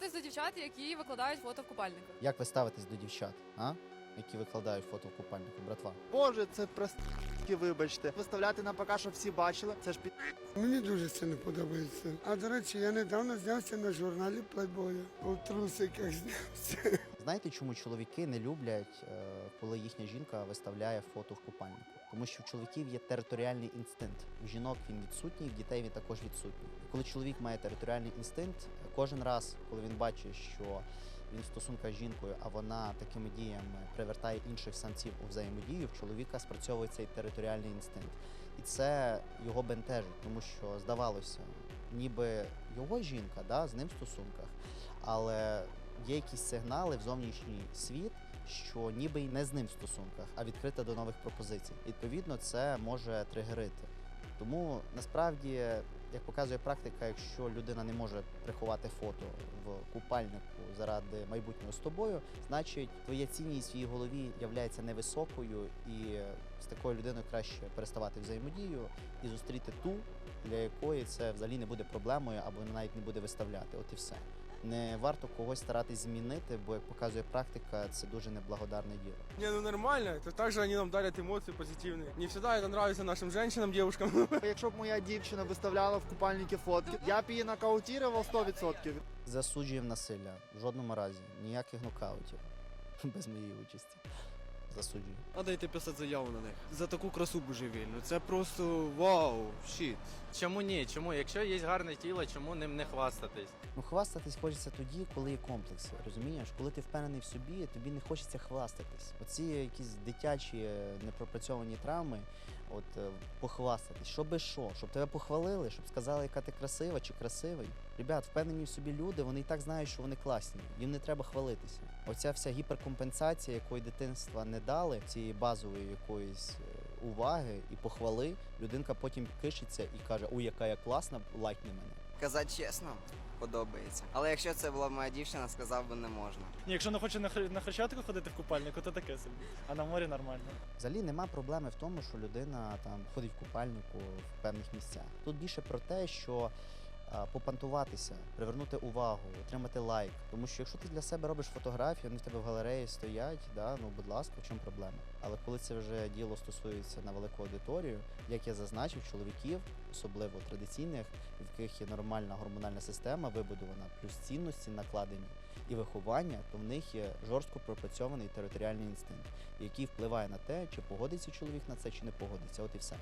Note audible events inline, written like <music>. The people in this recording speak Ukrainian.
ставитесь до дівчат, які викладають фото в купальниках? Як ви ставитесь до дівчат, а? Які викладають фото в купальнику, братва? Боже, це просто вибачте. Виставляти на ПК, щоб всі бачили. Це ж під Мені дуже це не подобається. А до речі, я недавно знявся на журналі Playboy. У трусиках знявся. Знаєте, чому чоловіки не люблять, е, коли їхня жінка виставляє фото в купальнику? Тому що в чоловіків є територіальний інстинкт. У жінок він відсутній, в дітей він також відсутній. І коли чоловік має територіальний інстинкт, кожен раз, коли він бачить, що він в стосунках з жінкою, а вона такими діями привертає інших самців у взаємодію, в чоловіка спрацьовує цей територіальний інстинкт. І це його бентежить, тому що здавалося, ніби його жінка да, з ним в стосунках, але є якісь сигнали в зовнішній світ, що ніби й не з ним в стосунках, а відкрита до нових пропозицій. Відповідно, це може тригерити. Тому насправді, як показує практика, якщо людина не може приховати фото в купальнику заради майбутнього з тобою, значить твоя цінність в її голові являється невисокою, і з такою людиною краще переставати взаємодію і зустріти ту, для якої це взагалі не буде проблемою або вона навіть не буде виставляти. От і все. Не варто когось старатись змінити, бо як показує практика, це дуже неблагодарне діло. Не, ну нормально. Это также они нам дарят эмоции позитивные. Не всегда это нравится нашим женщинам, девушкам. <laughs> якщо б моя дівчина виставляла в купальники фотки, я б її нокаутірував 100%. Засуджуємо насилля в жодному разі, ніяких нокаутів без <laughs> моєї участі. Засуджую. А дайте писати заяву на них. За таку красу божевільну. Це просто вау, щит. Чому ні? Чому? Якщо є гарне тіло, чому ним не хвастатись? Ну, хвастатись хочеться тоді, коли є комплекси. Розумієш, коли ти впевнений в собі, тобі не хочеться хвастатись. Оці якісь дитячі е, непропрацьовані травми, от е, похвастатись. Що би що, щоб тебе похвалили, щоб сказали, яка ти красива чи красивий. Ребят, впевнені в собі люди, вони і так знають, що вони класні. Їм не треба хвалитися. Оця вся гіперкомпенсація, якої дитинства не дали, цієї базової якоїсь е, уваги і похвали, людинка потім кишиться і каже: Ой, яка я класна, лайкни мене. Казати чесно, подобається. Але якщо це була б моя дівчина, сказав би не можна. Ні, якщо не хоче на, хр- на хрещатику ходити в купальнику, то таке собі. А на морі нормально. Взагалі нема проблеми в тому, що людина там ходить в купальнику в певних місцях. Тут більше про те, що попантуватися, привернути увагу, отримати лайк. Тому що якщо ти для себе робиш фотографію, вони в тебе в галереї стоять, да, ну будь ласка, в чому проблема? Але коли це вже діло стосується на велику аудиторію, як я зазначив, чоловіків, особливо традиційних, в яких є нормальна гормональна система вибудована, плюс цінності накладені і виховання, то в них є жорстко пропрацьований територіальний інстинкт, який впливає на те, чи погодиться чоловік на це, чи не погодиться. От і все.